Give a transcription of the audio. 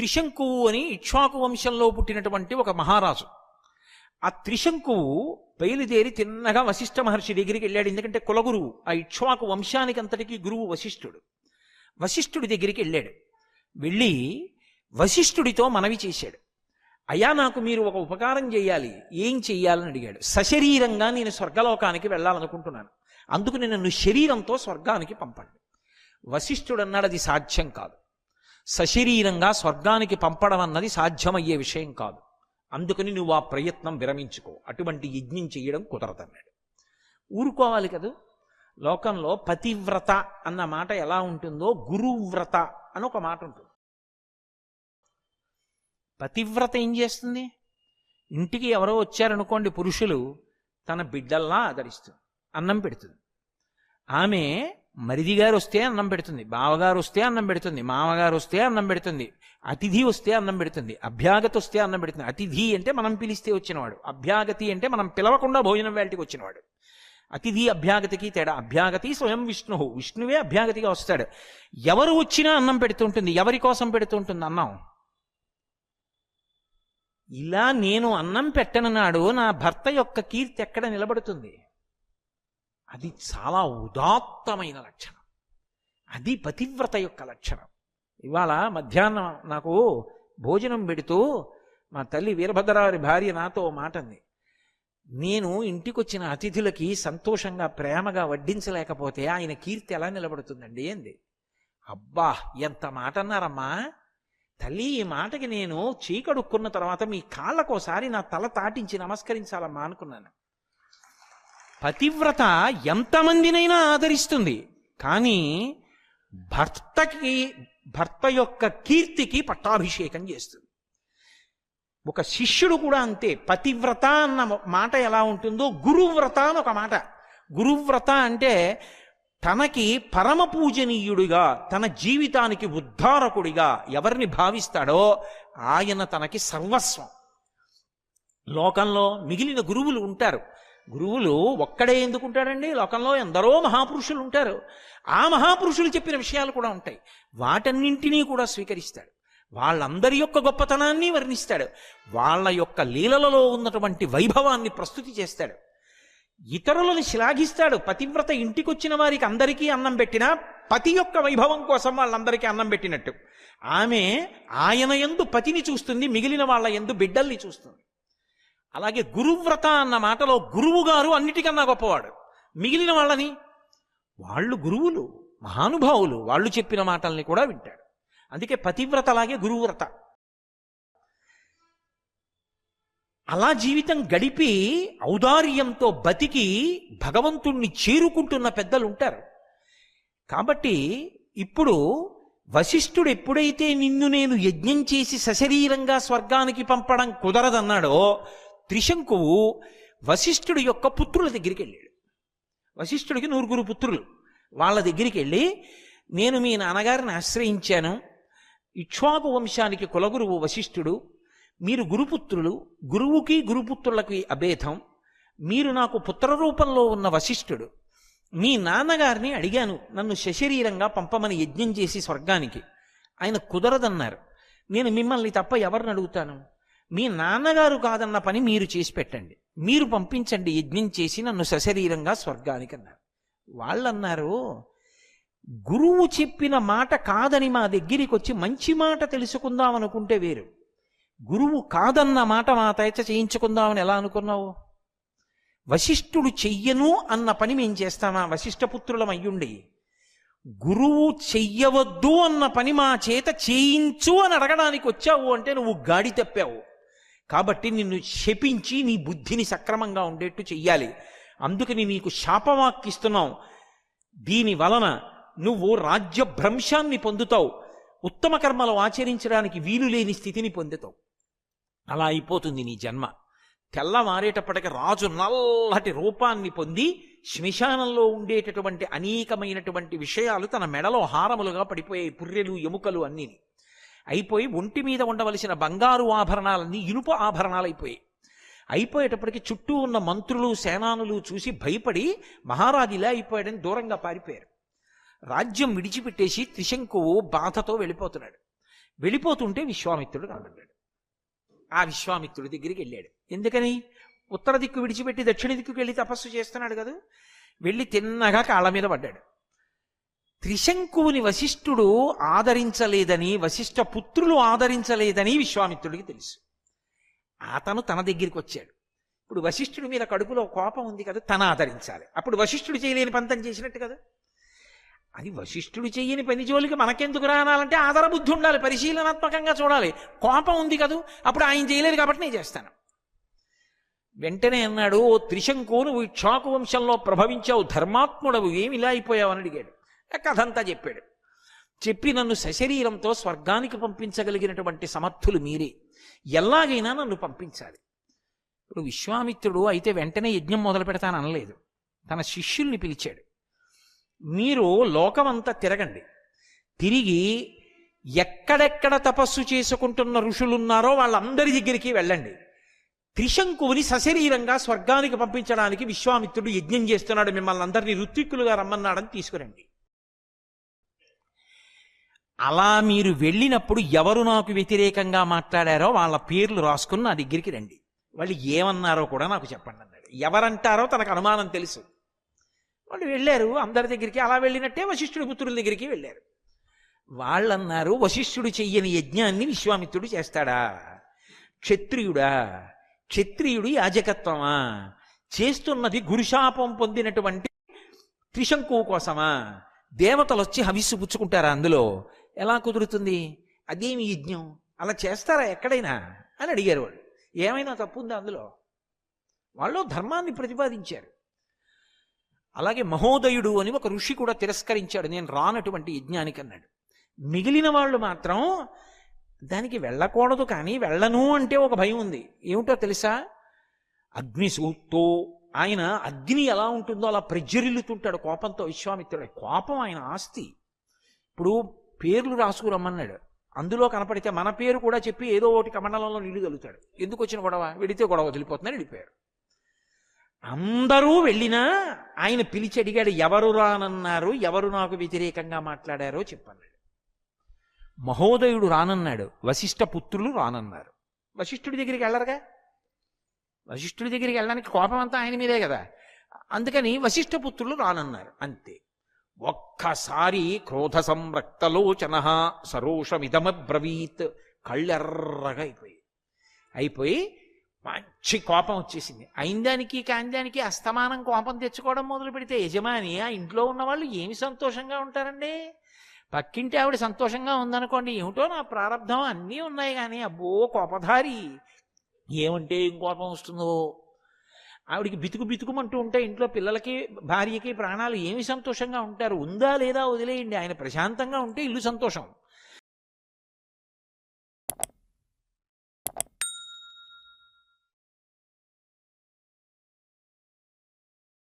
త్రిశంకువు అని ఇక్ష్వాకు వంశంలో పుట్టినటువంటి ఒక మహారాజు. ఆ త్రిశంకువు బయలుదేరి తిన్నగా వశిష్ఠ మహర్షి దగ్గరికి వెళ్ళాడు. ఎందుకంటే కులగురువు ఆ ఇక్ష్వాకు వంశానికి అంతటికీ గురువు వశిష్ఠుడు. వశిష్ఠుడి దగ్గరికి వెళ్ళాడు. వెళ్ళి వశిష్ఠుడితో మనవి చేశాడు. అయ్యా నాకు మీరు ఒక ఉపకారం చేయాలి. ఏం చెయ్యాలని అడిగాడు. సశరీరంగా నేను స్వర్గలోకానికి వెళ్ళాలనుకుంటున్నాను. అందుకు నేను నన్ను శరీరంతో స్వర్గానికి పంపండి. వశిష్ఠుడు అన్నాడు అది సాధ్యం కాదు. సశరీరంగా స్వర్గానికి పంపడం అన్నది సాధ్యమయ్యే విషయం కాదు. అందుకని నువ్వు ఆ ప్రయత్నం విరమించుకో. అటువంటి యజ్ఞం చేయడం కుదరదన్నాడు. ఊరుకోవాలి కదా. లోకంలో పతివ్రత అన్న మాట ఎలా ఉంటుందో గురువ్రత అని ఒక మాట ఉంటుంది. పతివ్రత ఏం చేస్తుంది? ఇంటికి ఎవరో వచ్చారనుకోండి పురుషులు తన బిడ్డల్లా ఆదరిస్తుంది. అన్నం పెడుతుంది. ఆమె మరిది గారు వస్తే అన్నం పెడుతుంది బావగారు వస్తే అన్నం పెడుతుంది మామగారు వస్తే అన్నం పెడుతుంది అతిథి వస్తే అన్నం పెడుతుంది అభ్యాగతి వస్తే అన్నం పెడుతుంది. అతిథి అంటే మనం పిలిస్తే వచ్చినవాడు అభ్యాగతి అంటే మనం పిలవకుండా భోజనం వేళటికి వచ్చినవాడు. అతిథి అభ్యాగతికి తేడా అభ్యాగతి స్వయం విష్ణు విష్ణువే అభ్యాగతిగా వస్తాడు. ఎవరు వచ్చినా అన్నం పెడుతుంటుంది ఎవరి కోసం పెడుతుంటుంది అన్నం? ఇలా నేను అన్నం పెట్టనన్నాడు నా భర్త యొక్క కీర్తి ఎక్కడ నిలబడుతుంది? అది చాలా ఉదాత్తమైన లక్షణం. అది పతివ్రత యొక్క లక్షణం. ఇవాళ మధ్యాహ్నం నాకు భోజనం పెడుతూ మా తల్లి వీరభద్రవారి భార్య నాతో మాటంది నేను ఇంటికొచ్చిన అతిథులకి సంతోషంగా ప్రేమగా వడ్డించలేకపోతే ఆయన కీర్తి ఎలా నిలబడుతుందండి ఏంది అబ్బా ఎంత మాట అన్నారమ్మా. తల్లి ఈ మాటకి నేను చీకడుక్కున్న తర్వాత మీ కాళ్ళకోసారి నా తల తాటించి నమస్కరించాలమ్మా అనుకున్నాను. పతివ్రత ఎంతమందినైనా ఆదరిస్తుంది. కానీ భర్తకి భర్త యొక్క కీర్తికి పట్టాభిషేకం చేస్తుంది. ఒక శిష్యుడు కూడా అంతే. పతివ్రత అన్న మాట ఎలా ఉంటుందో గురువ్రత అని ఒక మాట. గురువ్రత అంటే తనకి పరమ పూజనీయుడిగా తన జీవితానికి ఉద్ధారకుడిగా ఎవరిని భావిస్తాడో ఆయన తనకి సర్వస్వం. లోకంలో మిగిలిన గురువులు ఉంటారు. గురువులు ఒక్కడే ఎందుకుంటాడండి? లోకంలో ఎందరో మహాపురుషులు ఉంటారు. ఆ మహాపురుషులు చెప్పిన విషయాలు కూడా ఉంటాయి. వాటన్నింటినీ కూడా స్వీకరిస్తాడు. వాళ్ళందరి యొక్క గొప్పతనాన్ని వర్ణిస్తాడు. వాళ్ళ యొక్క లీలలలో ఉన్నటువంటి వైభవాన్ని ప్రస్తుతి చేస్తాడు. ఇతరులను శ్లాఘిస్తాడు. పతివ్రత ఇంటికొచ్చిన వారికి అందరికీ అన్నం పెట్టినా పతి యొక్క వైభవం కోసం వాళ్ళందరికీ అన్నం పెట్టినట్టు. ఆమె ఆయన ఎందు పతిని చూస్తుంది మిగిలిన వాళ్ళ ఎందు బిడ్డల్ని చూస్తుంది. అలాగే గురువ్రత అన్న మాటలో గురువు గారు అన్నిటికన్నా గొప్పవాడు. మిగిలిన వాళ్ళని? వాళ్ళు గురువులు మహానుభావులు. వాళ్ళు చెప్పిన మాటల్ని కూడా వింటాడు. అందుకే పతివ్రత అలాగే గురువ్రత. అలా జీవితం గడిపి ఔదార్యంతో బతికి భగవంతుణ్ణి చేరుకుంటున్న పెద్దలు ఉంటారు కాబట్టి ఇప్పుడు వశిష్ఠుడు ఎప్పుడైతే నిన్ను నేను యజ్ఞం చేసి సశరీరంగా స్వర్గానికి పంపడం కుదరదన్నాడో త్రిశంకువు వశిష్ఠుడి యొక్క పుత్రుల దగ్గరికి వెళ్ళాడు. వశిష్ఠుడికి నూరుగురు పుత్రులు. వాళ్ళ దగ్గరికి వెళ్ళి నేను మీ నాన్నగారిని ఆశ్రయించాను. ఇక్ష్వాకు వంశానికి కులగురువు వశిష్ఠుడు. మీరు గురుపుత్రులు. గురువుకి గురుపుత్రులకి అభేదం. మీరు నాకు పుత్ర రూపంలో ఉన్న వశిష్ఠుడు. మీ నాన్నగారిని అడిగాను. నన్ను సశరీరంగా పంపమని యజ్ఞం చేసి స్వర్గానికి. ఆయన కుదరదన్నారు. నేను మిమ్మల్ని తప్ప ఎవరిని అడుగుతాను? మీ నాన్నగారు కాదన్న పని మీరు చేసి పెట్టండి. మీరు పంపించండి యజ్ఞం చేసి నన్ను సశరీరంగా స్వర్గానికి అన్నారు. వాళ్ళన్నారు గురువు చెప్పిన మాట కాదని మా దగ్గరికి వచ్చి మంచి మాట తెలుసుకుందాం అనుకుంటే వేరు. గురువు కాదన్న మాట మా తయచ చేయించుకుందామని ఎలా అనుకున్నావు? వశిష్ఠుడు చెయ్యను అన్న పని మేం చేస్తామా వశిష్ఠపుత్రులం అయ్యుండి. గురువు చెయ్యవద్దు అన్న పని మా చేత చేయించు అని అడగడానికి వచ్చావు అంటే నువ్వు గాడి తప్పావు. కాబట్టి నిన్ను శపించి నీ బుద్ధిని సక్రమంగా ఉండేట్టు చెయ్యాలి. అందుకని నీకు శాపవాక్కిస్తున్నాం. దీని వలన నువ్వు రాజ్య భ్రంశాన్ని పొందుతావు. ఉత్తమ కర్మలు ఆచరించడానికి వీలు లేని స్థితిని పొందుతావు. అలా అయిపోతుంది నీ జన్మ. తెల్లవారేటప్పటికి రాజు నల్లటి రూపాన్ని పొంది శ్మశానంలో ఉండేటటువంటి అనేకమైనటువంటి విషయాలు తన మెడలో హారములుగా పడిపోయాయి. పుర్రెలు ఎముకలు అన్నీ అయిపోయి ఒంటి మీద ఉండవలసిన బంగారు ఆభరణాలన్నీ ఇనుప ఆభరణాలు అయిపోయేటప్పటికి చుట్టూ ఉన్న మంత్రులు సేనానులు చూసి భయపడి మహారాజు ఇలా అయిపోయాడని దూరంగా పారిపోయారు. రాజ్యం విడిచిపెట్టేసి త్రిశంకువు బాధతో వెళ్ళిపోతున్నాడు. వెళ్ళిపోతుంటే విశ్వామిత్రుడు కనబడ్డాడు ఆ విశ్వామిత్రుడి దగ్గరికి వెళ్ళాడు. ఎందుకని? ఉత్తర దిక్కు విడిచిపెట్టి దక్షిణ దిక్కుకి వెళ్ళి తపస్సు చేస్తున్నాడు కదా? వెళ్ళి తిన్నగా కాళ్ళ మీద పడ్డాడు. త్రిశంకువుని వశిష్ఠుడు ఆదరించలేదని వశిష్ఠ పుత్రులు ఆదరించలేదని విశ్వామిత్రుడికి తెలుసు. అతను తన దగ్గరికి వచ్చాడు. ఇప్పుడు వశిష్ఠుడి మీద కడుపులో కోపం ఉంది కదా తన ఆదరించాలి. అప్పుడు వశిష్ఠుడు చేయలేని పంతం చేసినట్టు కదా. అది వశిష్ఠుడు చేయని పని జోలికి మనకెందుకు రానాలంటే ఆధారబుద్ధి ఉండాలి పరిశీలనాత్మకంగా చూడాలి. కోపం ఉంది కదా అప్పుడు ఆయన చేయలేదు కాబట్టి నేను చేస్తాను. వెంటనే అన్నాడు ఓ త్రిశంకు నువ్వు ఇక్షాకు వంశంలో ప్రభవించావు ధర్మాత్ముడవు ఏమి ఇలా అయిపోయావు? అని అడిగాడు. కథంతా చెప్పాడు. చెప్పి నన్ను సశరీరంతో స్వర్గానికి పంపించగలిగినటువంటి సమర్థులు మీరే. ఎలాగైనా నన్ను పంపించాలి. ఇప్పుడు విశ్వామిత్రుడు అయితే వెంటనే యజ్ఞం మొదలు పెడతాను అనలేదు. తన శిష్యుల్ని పిలిచాడు. మీరు లోకమంతా తిరగండి. తిరిగి ఎక్కడెక్కడ తపస్సు చేసుకుంటున్న ఋషులున్నారో వాళ్ళందరి దగ్గరికి వెళ్ళండి. త్రిశంకువుని సశరీరంగా స్వర్గానికి పంపించడానికి విశ్వామిత్రుడు యజ్ఞం చేస్తున్నాడు. మిమ్మల్ని అందరినీ ఋత్విక్కులుగా రమ్మన్నాడని తీసుకురండి. అలా మీరు వెళ్ళినప్పుడు ఎవరు నాకు వ్యతిరేకంగా మాట్లాడారో వాళ్ళ పేర్లు రాసుకుని నా దగ్గరికి రండి. వాళ్ళు ఏమన్నారో కూడా నాకు చెప్పండి అన్నాడు. ఎవరంటారో తనకు అనుమానం తెలుసు. వాళ్ళు వెళ్ళారు అందరి దగ్గరికి అలా వెళ్ళినట్టే వశిష్ఠుడి పుత్రుల దగ్గరికి వెళ్ళారు. వాళ్ళన్నారు వశిష్ఠుడు చెయ్యని యజ్ఞాన్ని విశ్వామిత్రుడు చేస్తాడా? క్షత్రియుడా? క్షత్రియుడు యాజకత్వమా? చేస్తున్నది గురుశాపం పొందినటువంటి త్రిశంకు కోసమా? దేవతలు వచ్చి హవిస్సు పుచ్చుకుంటారా అందులో? ఎలా కుదురుతుంది? అదేమి యజ్ఞం? అలా చేస్తారా ఎక్కడైనా? అని అడిగారు వాళ్ళు. ఏమైనా తప్పు ఉందా అందులో? వాళ్ళు ధర్మాన్ని ప్రతిపాదించారు. అలాగే మహోదయుడు అని ఒక ఋషి కూడా తిరస్కరించాడు. నేను రానటువంటి యజ్ఞానికి అన్నాడు. మిగిలిన వాళ్ళు మాత్రం దానికి వెళ్ళకూడదు కానీ వెళ్ళను అంటే ఒక భయం ఉంది. ఏమిటో తెలుసా? అగ్ని సూత్తో ఆయన అగ్ని ఎలా ఉంటుందో అలా ప్రజ్వరిల్లుతుంటాడు కోపంతో. విశ్వామిత్రుడు కోపం ఆయన ఆస్తి. ఇప్పుడు పేర్లు రాసుకురమ్మన్నాడు. అందులో కనపడితే మన పేరు కూడా చెప్పి ఏదో ఒకటి కమండలంలో నీళ్ళు తలుతాడు ఎందుకు వచ్చిన గొడవ? వెడితే గొడవ వదిలిపోతుందని వెళ్ళిపోయారు అందరూ వెళ్ళినా ఆయన పిలిచి అడిగాడు ఎవరు రానన్నారు? ఎవరు నాకు వ్యతిరేకంగా మాట్లాడారో చెప్పన్నాడు. మహోదయుడు రానన్నాడు వశిష్ఠ పుత్రులు రానన్నారు. వశిష్ఠుడి దగ్గరికి వెళ్ళరుగా? వశిష్ఠుడి దగ్గరికి వెళ్ళడానికి కోపం అంతా ఆయన మీదే కదా. అందుకని వశిష్ఠ పుత్రులు రానన్నారు అంతే. ఒక్కసారి క్రోధ సంరక్తలోచన సరోషమిదమబ్రవీత్. కళ్ళెర్రగా అయిపోయి అయిపోయి మంచి కోపం వచ్చేసింది. అయిందానికి కాందానికి అస్తమానం కోపం తెచ్చుకోవడం మొదలు పెడితే యజమాని ఆ ఇంట్లో ఉన్న వాళ్ళు ఏమి సంతోషంగా ఉంటారండి? పక్కింటి ఆవిడ సంతోషంగా ఉందనుకోండి ఏమిటో నా ప్రారంధం అన్నీ ఉన్నాయి కానీ అబ్బో కోపధారి. ఏమంటే ఏం కోపం వస్తుందో? ఆవిడికి బితుకు బితుకుమంటూ ఉంటే ఇంట్లో పిల్లలకి భార్యకి ప్రాణాలు ఏమి సంతోషంగా ఉంటారు? ఉందా లేదా వదిలేయండి. ఆయన ప్రశాంతంగా ఉంటే ఇల్లు సంతోషం.